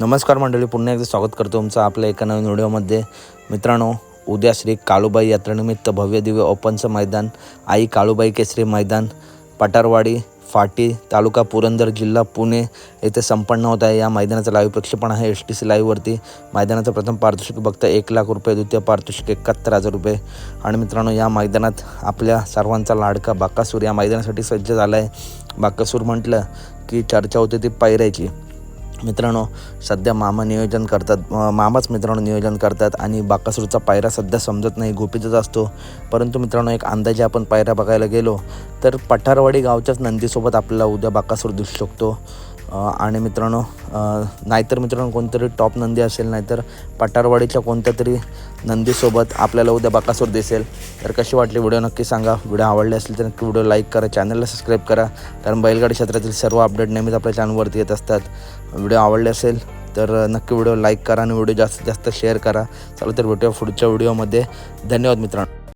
नमस्कार मंडळी पुन्हा एकदा स्वागत करतो तुमचं आपल्या एका नवीन व्हिडिओमध्ये. मित्रांनो उद्या श्री काळूबाई यात्रेनिमित्त भव्य दिव्य ओपनचं मैदान आई काळूबाई केसरी मैदान पटारवाडी फाटी तालुका पुरंदर जिल्हा पुणे येथे संपन्न होत आहे. या मैदानाचं लाईव्ह प्रक्षेपण आहे एस टी सी लाईव्हवरती मैदानाचं प्रथम पारितोषिक फक्त एक लाख रुपये द्वितीय पारितोषिक एकाहत्तर हजार रुपये. आणि मित्रांनो या मैदानात आपल्या सर्वांचा लाडका बाकासूर या मैदानासाठी सज्ज झाला आहे बाकासूर म्हटलं की चर्चा होते ती पायऱ्याची मित्रांनो सध्या मामा नियोजन करतात मामाच मित्रांनो नियोजन करतात आणि बाकासूरचा पायरा सध्या समजत नाही गोपीचाच असतो. परंतु मित्रांनो एक अंदाजे आपण पायरा बघायला गेलो तर पठारवाडी गावच्याच नंदीसोबत आपल्याला उद्या बाकासूर दिसू शकतो. आणि मित्रांनो नाहीतर मित्रांनो कोणतरी टॉप नंदी असेल नाहीतर पठारवाडीच्या कोणत्या तरी नंदीसोबत आपल्याला उद्या बाकासूर दिसेल. तर कशी वाटली व्हिडिओ नक्की सांगा. व्हिडिओ आवडले असेल तर नक्की व्हिडिओ लाईक करा चॅनलला सबस्क्राईब करा. कारण बैलगाडी क्षेत्रातील सर्व अपडेट नेहमीच आपल्या चॅनलवरती येत असतात. व्हिडिओ आवडले असेल तर नक्की व्हिडिओ लाईक करा आणि व्हिडिओ जास्तीत जास्त शेअर करा. चला तर भेटूया पुढच्या व्हिडिओमध्ये धन्यवाद मित्रांनो.